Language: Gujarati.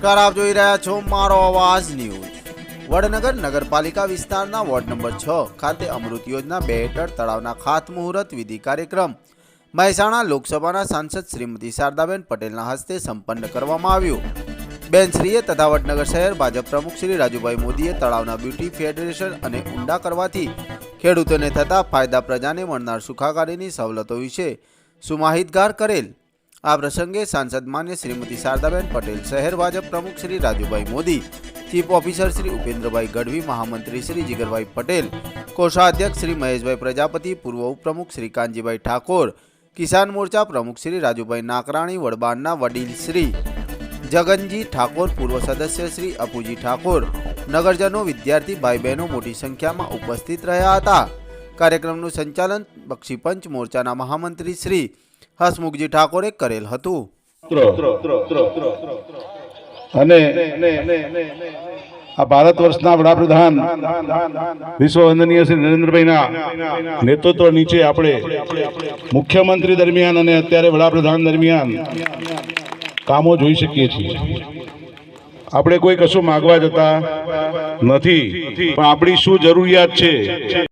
નમસ્કાર, આપ જોઈ રહ્યા છો મારો અવાજ ન્યૂઝ. વડનગર નગરપાલિકા વિસ્તારના વોર્ડ નંબર છ ખાતે અમૃત યોજના બે હેઠળ તળાવના ખાતમુહૂર્ત વિધિ કાર્યક્રમ મહેસાણા લોકસભાના સાંસદ શ્રીમતી શારદાબેન પટેલના હસ્તે સંપન્ન કરવામાં આવ્યું. બેનશ્રીએ તથા વડનગર શહેર ભાજપ પ્રમુખ શ્રી રાજુભાઈ મોદીએ તળાવના બ્યુટી ફેડરેશન અને ઊંડા કરવાથી ખેડૂતોને થતા ફાયદા પ્રજાને મળનાર સુખાકારીની સવલતો વિશે સુમાહિતગાર કરેલ આ પ્રસંગે સાંસદ માન્ય શ્રીમતી શારદાબેન પટેલ, શહેર ભાજપ પ્રમુખ શ્રી રાજુભાઈ મોદી, ચીફ ઓફિસર શ્રી ઉપેન્દ્રભાઈ ગઢવી, મહામંત્રી શ્રી જીગરભાઈ પટેલ, કોષાધ્યક્ષ શ્રી મહેશભાઈ પ્રજાપતિ, પૂર્વ ઉપપ્રમુખ શ્રી કાનજીભાઈ ઠાકોર, કિસાન મોરચા પ્રમુખ શ્રી રાજુભાઈ નાકરાણી, વડબાણના વડીલ શ્રી જગનજી ઠાકોર, પૂર્વ સદસ્ય શ્રી અપુજી ઠાકોર, નગરજનો, વિદ્યાર્થી ભાઈ બહેનો મોટી સંખ્યામાં ઉપસ્થિત રહ્યા હતા. કાર્યક્રમનું સંચાલન બક્ષીપંચ મોરચાના મહામંત્રી શ્રી હસમુખજી ઠાકોરે કરેલ હતું. અને આ ભારત વર્ષના વડાપ્રધાન વિશ્વ વંદનીય શ્રી નરેન્દ્રભાઈના નેતૃત્વ નીચે આપણે મુખ્યમંત્રી દરમિયાન અને અત્યારે વડાપ્રધાન દરમિયાન કામો જોઈ શકીએ છીએ. આપણે કોઈ કશું માગવા જતા નથી. પણ આપણી શું જરૂરિયાત છે?